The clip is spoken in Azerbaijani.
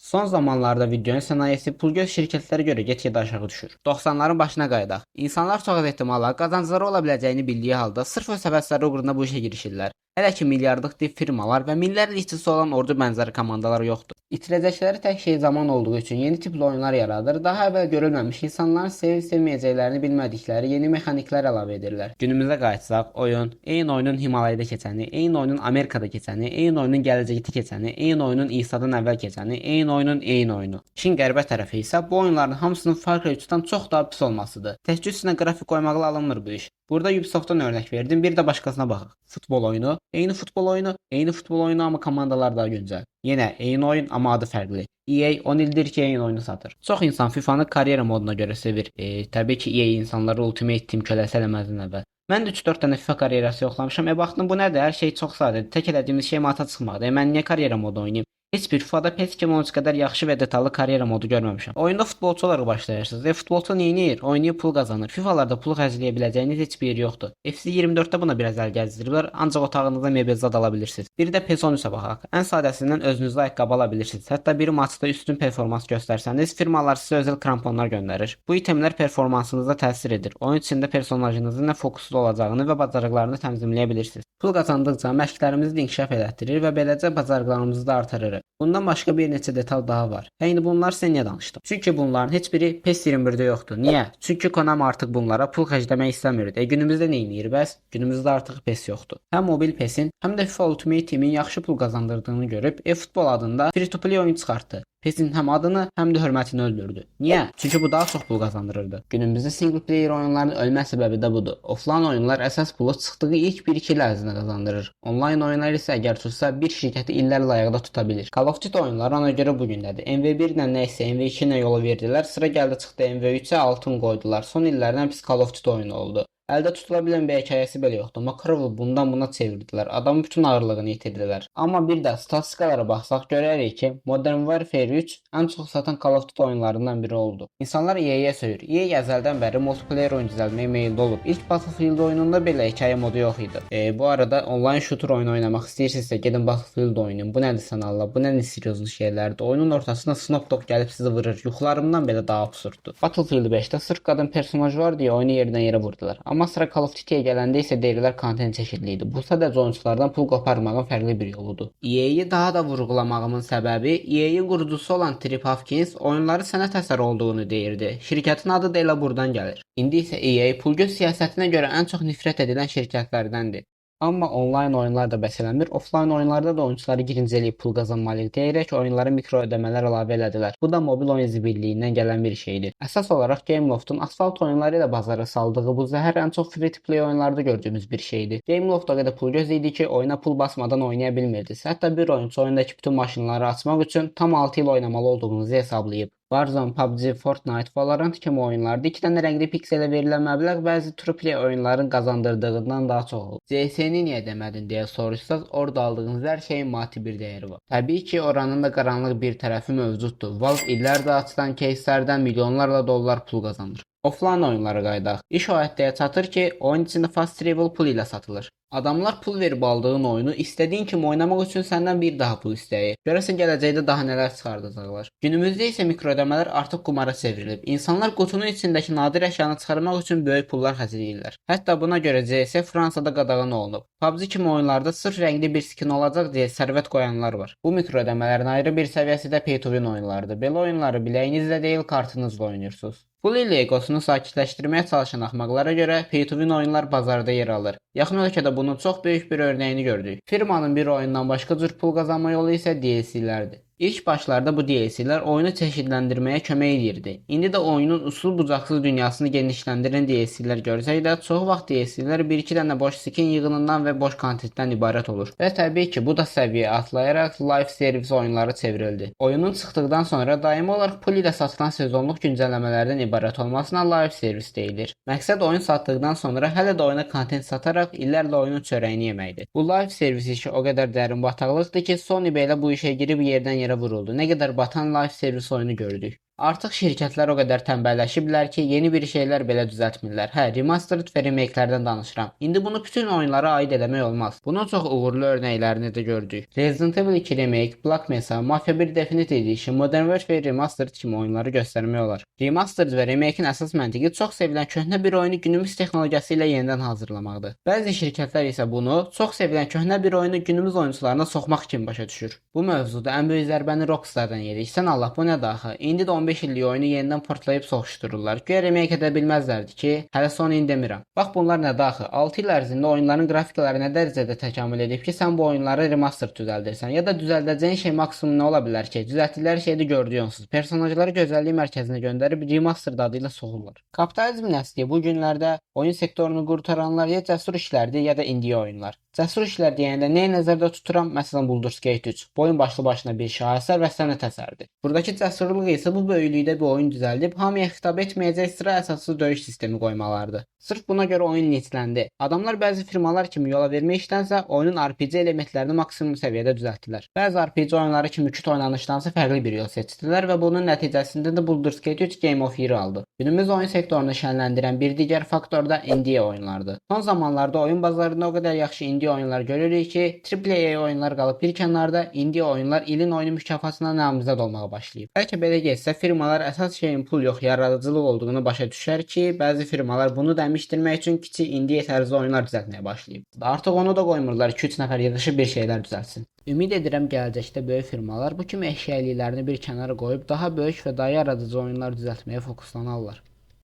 Son zamanlarda videonun sənayesi pulgöz şirkətlərə görə get-gedə aşağı düşür. 90'ların başına qayıdaq. İnsanlar çox az ehtimalla qazancları ola biləcəyini bildiyi halda sırf öz həvəsləri uğruna bu işə girişirlər. Hələ ki milyardlıq dev firmalar və minlərlə işçisi olan ordu bənzəri komandalar yoxdur. İtirəcəkləri tək şey zaman olduğu üçün yeni tipli oyunlar yaradır, daha əvvəl görülməmiş insanların sevib sevməyəcəklərini bilmədikləri yeni mexaniklər əlavə edirlər. Günümüzə qayıtsaq, oyun eyni oyunun Himalayada keçəni, eyni oyunun Amerikada keçəni, eyni oyunun gələcəkdə keçəni, eyni oyunun İsa'dan əvvəl keçəni, eyni oyunun eyni oyunu. İşin qəribə tərəfi isə bu oyunların hamısının Far Cry 3-dən çox daha pis olmasıdır. Təkcə üstünə qrafik qoymaqla alınmır bu iş. Burada Ubisoftdan örnək verdim, bir də başqasına baxaq. Futbol oyunu, eyni futbol oyunu, eyni futbol oyunu amma komandalar daha göncəl. Yenə eyni oyun amma adı fərqli. EA 10 ildir ki eyni oyunu satır. Çox insan FIFA'nı karyera moduna görə sevir. E, təbii ki EA insanları Ultimate Team köləsi eləməzdən əvvəl. Mən də 3-4 dənə FIFA karyerası yoxlamışam. E baxdım bu nədir? Hər şey çox sadədir. Tək elədiyimiz şey mata çıxmaqdır. E, mən niyə karyera modu oynayım? Heç bir FIFA'da PES 2013 qədər yaxşı və detallı karyera modu görməmişəm. Oyunda futbolçu olaraq başlayırsınız. E futbolçu nə edir? Oynayıb pul qazanır. FIFA'larda pul xərcləyə biləcəyiniz heç bir yer yoxdur. FC 24-də buna biraz əl gəzdiriblər, ancaq otağınızda mebel zad ala bilirsiniz. Bir də PES 13-ə baxaq. Ən sadəsindən özünüzə ayaqqabı ala bilirsiniz. Bir maçda üstün performans göstərsəniz, firmalar sizə özəl kramponlar göndərir. Bu itemlər performansınıza təsir edir. Oyun içində personajınızın nə fokuslu olacağını və bacarıqlarını tənzimləyə bilirsiniz. Pul qazandıqca məşqlərimizi inkişaf elətdirir və beləcə bacarıqlarımızı da artırırıq. Bundan başqa bir neçə detal daha var. İndi bunlar sizə niyə danışdım? Çünki bunların heç biri PES 21-də yoxdur. Niyə? Çünki Konami artıq bunlara pul xərcləmək istəmirdi. E günümüzdə nə edir bəs? Günümüzdə artıq PES yoxdur. Həm mobil PES-in, həm də FIFA Ultimate Team-in yaxşı pul qazandırdığını görüb eFootball adında free to play oyun çıxartdı. PES-in həm adını, həm də hörmətini öldürdü. Niyə? Çünki bu daha çox pul qazandırırdı. Günümüzdə single player oyunların ölmə səbəbi də budur. Offline oyunlar əsas pulu çıxdığı ilk 1-2 il ərzində qazandırır. Online oyunlar isə əgər tutsa bir şirkəti illərlə ayaqda tuta bilir. Call of Duty oyunları ona görə bu gündədir. MV1 ilə nə isə MV2 ilə yola verdilər. Sıra gəldi çıxdı MV3-ə altın qoydular. Son illərdən pis Call of Duty oyunu oldu. Əldə tutula bilən bir hekayəsi belə yoxdur. Makarov bundan buna çevirdilər. Adamın bütün ağırlığını yitirdilər. Amma bir də statistikalara baxsaq görərik ki, Modern Warfare 3 ən çox satan Call of Duty oyunlarından biri oldu. İnsanlar EA-yə söyür. EA əzəldən bəri multiplayer oyun düzəltməyə meylli olub. İlk Battlefield oyununda belə hekayə modu yox idi. E, bu arada online shooter oyunu oynamaq istəyirsinizsə gedin Battlefield oynayın. Bu nədir sən Allah? Bu nə seriozlu şeylərdir? Oyunun ortasına Snoop Dogg gəlib sizi vurur. Yuxularımdan belə daha absurddur. Battlefield 5-də sırf qadın personaj var deyə oyunu yerdən yerə vurdular. Amma sıra Call of Duty-yə gələndə isə deyirlər kontent çeşidli idi. Bu sadəcə oyunçulardan pul qoparmağın fərqli bir yoludur. EA-yi daha da vurğulamağımın səbəbi EA-yin qurucusu olan Trip Hopkins oyunları sənət əsəri olduğunu deyirdi. Şirkətin adı da elə buradan gəlir. İndi isə EA pulgöz siyasətinə görə ən çox nifrət edilən şirkətlərdəndir. Amma onlayn oyunlar da bəs eləmir. Offline oyunlarda da oyunçuları girinci eləyib pul qazanmalıyıq deyərək oyunlara mikro ödəmələr əlavə elədilər. Bu da mobil oyun zibilliyindən gələn bir şeydir. Əsas olaraq Gameloft-un asfalt oyunları ilə bazara saldığı bu zəhər ən çox free to play oyunlarda gördüyümüz bir şeydir. Gameloft o qədər pul göz idi ki, oyuna pul basmadan oynaya bilmirdiniz. Hətta bir oyunçu oyundakı bütün maşınları açmaq üçün tam 6 il oynamalı olduğunuzu hesablayıb. Warzone, PUBG, Fortnite, Valorant kimi oyunlarda 2 dənə rəngli pikselə verilən məbləğ bəzi AAA oyunların qazandırdığından daha çox olur. CS-ni niyə demədin deyə soruşsaz, orada aldığınız hər şeyin maddi bir dəyəri var. Təbii ki, oranın da qaranlıq bir tərəfi mövcuddur. Valve illərdir açılan кейslərdən milyonlarla dollar pul qazanır. Offline oyunlara qayıdaq. İş o həddəyə çatır ki, oyun içində fast travel pul ilə satılır. Adamlar pul verib aldığın oyunu istədiyin kimi oynamaq üçün səndən bir daha pul istəyir. Görəsən gələcəkdə daha nələr çıxardacaqlar. Günümüzdə isə mikroödəmələr artıq qumara çevrilib. İnsanlar qutunun içindəki nadir əşyanı çıxarmaq üçün böyük pullar xərcləyirlər. Hətta buna görə CS Fransada qadağan olunub. PUBG kimi oyunlarda sırf rəngli bir skin olacaq deyə sərvət qoyanlar var. Bu mikroödəmələrin ayrı bir səviyyəsi də pay to win oyunlarıdır. Belə oyunları biləyinizlə deyil, kartınızla oynayırsınız. Pul ilə egosunu sakitləşdirməyə çalışan axmaqlara görə pay to win oyunlar bazarda yer alır. Yaxın ölkədə bunun çox böyük bir örnəyini gördük. Firmanın bir oyundan başqa cür pul qazanma yolu isə DLC-lərdir. İlk başlarda bu DLC-lər oyunu çeşidləndirməyə kömək edirdi. İndi də oyunun usul bucaqsız dünyasını genişləndirən DLC-lər görsək də, çox vaxt DLC-lər 1-2 dənə boş skin yığınından və boş kontentdən ibarət olur. Və təbii ki, bu da səviyyə atlayaraq live servis oyunları çevrildi. Oyunun çıxdıqdan sonra daimi olaraq pul ilə satılan sezonluq güncəlləmələrdən ibarət olmasına live servis deyilir. Məqsəd oyun satdıqdan sonra hələ də oyuna kontent sataraq illərlə oyunun çörəyini yeməkdir. Bu live servis işi o qədər dərin bataqlıqdır ki, Sony belə bu işə girib yerdən yerə vuruldu. Nə qədər batan live servis oyunu gördük. Artıq şirkətlər o qədər tənbəlləşiblər ki, yeni bir şeylər belə düzəltmirlər. Hə, remastered və remake-lərdən danışıram. İndi bunu bütün oyunlara aid etmək olmaz. Bunun çox uğurlu örnəklərini də gördük. Resident Evil 2 remake, Black Mesa, Mafia 1 Definitive Edition, Modern Warfare Remastered kimi oyunları göstərmək olar. Remastered və remake-in əsas məntiqi çox sevilən köhnə bir oyunu günümüz texnologiyası ilə yenidən hazırlamaqdır. Bəzi şirkətlər isə bunu çox sevilən köhnə bir oyunu günümüz oyunçularına soxmaq kimi başa düşür. Bu mövzuda ən böyük zərbəni Rockstar-dan yedik. Sən Allah bu nə daxı? İndi də 15 illik oyunu yenidən portlayıb soxuşdururlar. Güya remake edə bilməzlərdi ki, hələ Sony-ni demirəm. Bax bunlar nə daxı? 6 il ərzində oyunların qrafikləri nə dərəcədə təkamül edib ki, sən bu oyunları remaster düzəldirsən ya da düzəldəcəyin şey maksimum nə ola bilər ki, düzəltdikləri şeyi də gördüyünsüz. Personajları gözəllik mərkəzinə göndərib remaster adı ilə soxurlar. Kapitalizm nəsli bu günlərdə oyun sektorunu qurtaranlar ya cəsur işlərdir, ya da indie oyunlar. Cəsur işlər deyəndə nəyi nəzərdə tuturam? Məsələn, Baldur's Gate 3. Bu oyun başlı başına bir şaheser və sənət əsəridir. Buradakı cəsurluq isə bu böyüklükdə bir oyun düzəldib hamıya xitab etməyəcək sıra əsaslı döyüş sistemi qoymalardır. Sırf buna görə oyun nitləndi. Adamlar bəzi firmalar kimi yola verməkdənsə oyunun RPG elementlərini maksimum səviyyədə düzəltdilər. Bəzi RPG oyunları kimi küt oynanışdansa fərqli bir yol seçdilər və bunun nəticəsində də Baldur's Gate 3 Game of Year aldı. Günümüz oyun sektorunu şənləndirən bir digər faktor da indie oyunlardır. Son zamanlarda oyun bazarında o qədər yaxşı indie oyunlar görürük ki, AAA oyunlar qalıb bir kənarda, indie oyunlar ilin oyunu mükafatına namizəd olmağa başlayıb. Bəlkə belə getsə firmalar əsas şeyin pul yox, yaradıcılıq olduğunu başa düşər ki, bəzi firmalar bunu dəmişdirmək üçün kiçik indie tərzli oyunlar düzəltməyə başlayıb. Artıq onu da qoymurlar 2-3 nəfər yığılıb bir şeylər düzəltsin. Ümid edirəm gələcəkdə böyük firmalar bu kimi eşyəliklərini bir kənara qoyub daha böyük və daha yaradıcı oyunlar düzəltməyə fokuslanarlar.